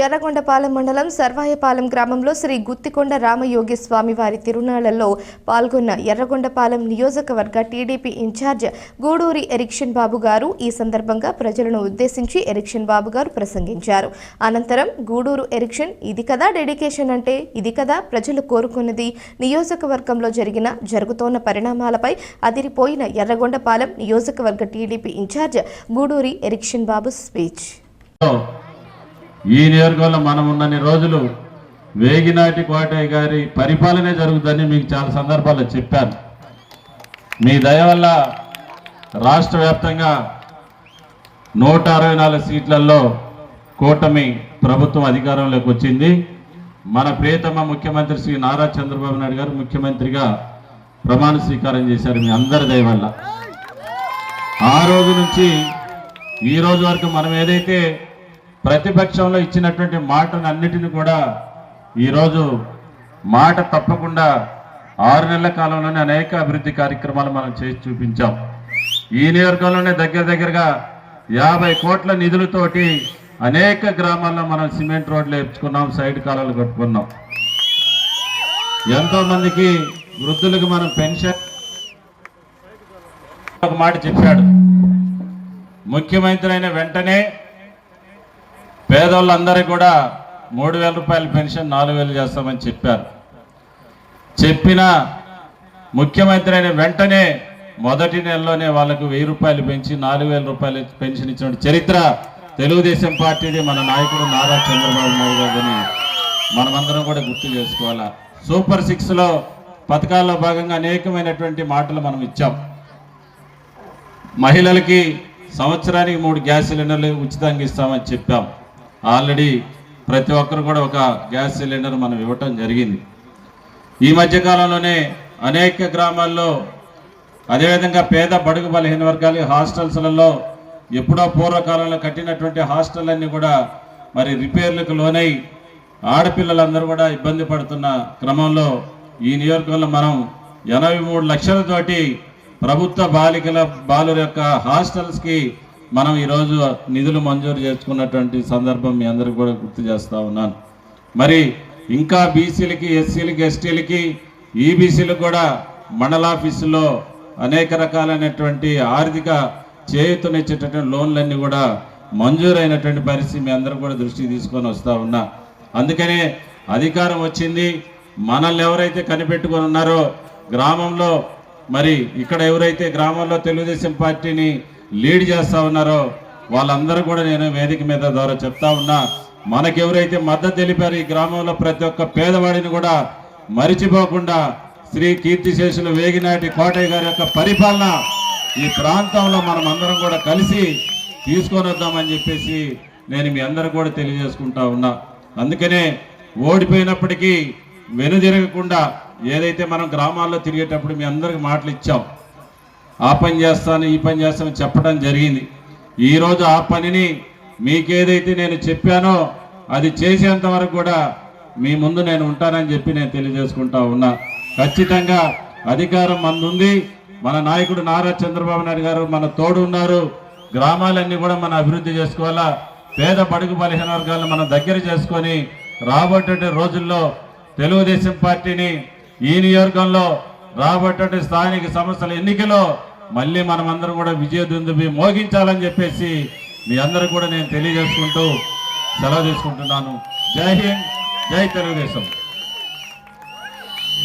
ఎర్రగొండపాలెం మండలం సర్వాయపాలెం గ్రామంలో శ్రీ గుత్తికొండ రామయోగి స్వామి వారి తిరునాళ్ళలో పాల్గొన్న ఎర్రగొండపాలెం నియోజకవర్గ TDP incharge Guduri erection Babu గారు ఈ సందర్భంగా ప్రజలను ఉద్దేశించి ఎరిక్షన్ బాబు గారు ప్రసంగించారు. అనంతరం గూడూరు ఎరిక్షన్ ఇది కదా డెడికేషన్ అంటే? ఇది కదా ప్రజలు కోరుకున్నది? నియోజకవర్గంలో జరిగిన జరుగుతోన్న పరిణామాలపై అదిరిపోయిన ఎర్రగొండపాలెం నియోజకవర్గ TDP incharge Guduri Erikshan Babu speech. ఈ నియోజకవర్గంలో మనం ఉన్నన్ని రోజులు వేగినాటి కోటయ్య గారి పరిపాలనే జరుగుతుందని మీకు చాలా సందర్భాల్లో చెప్పాను. మీ దయ వల్ల రాష్ట్ర వ్యాప్తంగా నూట అరవై నాలుగు సీట్లలో కూటమి ప్రభుత్వం అధికారంలోకి వచ్చింది. మన ప్రియతమ ముఖ్యమంత్రి శ్రీ నారా చంద్రబాబు నాయుడు గారు ముఖ్యమంత్రిగా ప్రమాణ స్వీకారం చేశారు మీ అందరి దయ వల్ల. ఆ రోజు నుంచి ఈ రోజు వరకు మనం ఏదైతే ప్రతిపక్షంలో ఇచ్చినటువంటి మాటను అన్నిటిని కూడా ఈరోజు మాట తప్పకుండా ఆరు నెలల కాలంలోనే అనేక అభివృద్ధి కార్యక్రమాలు మనం చేసి చూపించాం. ఈ నియోజకవర్గంలోనే దగ్గర దగ్గరగా యాభై కోట్ల నిధులతోటి అనేక గ్రామాల్లో మనం సిమెంట్ రోడ్లు వేపించుకున్నాం సైడ్ కాలాలు కట్టుకున్నాం. ఎంతో మందికి వృద్ధులకు మనం పెన్షన్ ఒక మాట చెప్పాడు. ముఖ్యమంత్రి అయిన వెంటనే పేదోళ్ళందరికీ కూడా మూడు వేల రూపాయల పెన్షన్ నాలుగు వేలు చేస్తామని చెప్పారు. చెప్పిన ముఖ్యమంత్రి అయిన వెంటనే మొదటి నెలలోనే వాళ్ళకు వెయ్యి రూపాయలు పెంచి నాలుగు వేల రూపాయలు పెన్షన్ ఇచ్చిన చరిత్ర తెలుగుదేశం పార్టీది మన నాయకుడు నారా చంద్రబాబు నాయుడు గారిని మనమందరం కూడా గుర్తు చేసుకోవాలా. సూపర్ సిక్స్లో పథకాల్లో భాగంగా అనేకమైనటువంటి మాటలు మనం ఇచ్చాం. మహిళలకి సంవత్సరానికి మూడు గ్యాస్ సిలిండర్లు ఉచితంగా ఇస్తామని చెప్పాం. ఆల్రెడీ ప్రతి ఒక్కరు కూడా ఒక గ్యాస్ సిలిండర్ మనం ఇవ్వటం జరిగింది. ఈ మధ్య కాలంలోనే అనేక గ్రామాల్లో అదేవిధంగా పేద బడుగు బలహీన వర్గాలు హాస్టల్స్లలో ఎప్పుడో పూర్వకాలంలో కట్టినటువంటి హాస్టళ్ళన్నీ కూడా మరి రిపేర్లకు లోనై ఆడపిల్లలందరూ కూడా ఇబ్బంది పడుతున్న క్రమంలో ఈ నియోజకవర్గంలో మనం ఎనభై మూడు లక్షలతోటి ప్రభుత్వ బాలికల బాలుర యొక్క హాస్టల్స్కి మనం ఈరోజు నిధులు మంజూరు చేసుకున్నటువంటి సందర్భం మీ అందరికి కూడా గుర్తు చేస్తూ ఉన్నాను. మరి ఇంకా బీసీలకి ఎస్సీలకి ఎస్టీలకి ఈబీసీలకు కూడా మండలాఫీసులో అనేక రకాలైనటువంటి ఆర్థిక చేయూతనిచ్చేటటువంటి లోన్లన్నీ కూడా మంజూరైనటువంటి పరిస్థితి మీ అందరూ కూడా దృష్టికి తీసుకొని వస్తూ ఉన్నా. అందుకనే అధికారం వచ్చింది. మనల్ని ఎవరైతే కనిపెట్టుకొని ఉన్నారో గ్రామంలో మరి ఇక్కడ ఎవరైతే గ్రామంలో తెలుగుదేశం పార్టీని లీడ్ చేస్తా ఉన్నారో వాళ్ళందరూ కూడా నేను వేదిక మీద ద్వారా చెప్తా ఉన్నా. మనకెవరైతే మద్దతు తెలిపారు ఈ గ్రామంలో ప్రతి ఒక్క పేదవాడిని కూడా మరిచిపోకుండా శ్రీ కీర్తిశేషులు వేగినాటి కోటయ్య గారి యొక్క పరిపాలన ఈ ప్రాంతంలో మనం అందరం కూడా కలిసి తీసుకొని వద్దామని చెప్పేసి నేను మీ అందరూ కూడా తెలియజేసుకుంటా ఉన్నా. అందుకనే ఓడిపోయినప్పటికీ వెనుదిరగకుండా ఏదైతే మనం గ్రామాల్లో తిరిగేటప్పుడు మీ అందరికి మాటలు ఇచ్చాం ఆ పని చేస్తాను ఈ పని చేస్తాను చెప్పడం జరిగింది. ఈరోజు ఆ పనిని మీకేదైతే నేను చెప్పానో అది చేసేంత వరకు కూడా మీ ముందు నేను ఉంటానని చెప్పి నేను తెలియజేసుకుంటా ఉన్నా. ఖచ్చితంగా అధికారం మందుంది. మన నాయకుడు నారా చంద్రబాబు నాయుడు గారు మన తోడు ఉన్నారు. గ్రామాలన్నీ కూడా మనం అభివృద్ధి చేసుకోవాలా? పేద బడుగు బలహీన వర్గాలను మనం దగ్గర చేసుకొని రాబోటే రోజుల్లో తెలుగుదేశం పార్టీని ఈ నియోజకంలో రాబోటే స్థానిక సంస్థల ఎన్నికలో మళ్ళీ మనమందరం కూడా విజయదుందుబి మోగించాలని చెప్పేసి మీ అందరూ కూడా నేను తెలియజేసుకుంటూ సెలవు తీసుకుంటున్నాను. జై హింద్ జై తెలుగుదేశం.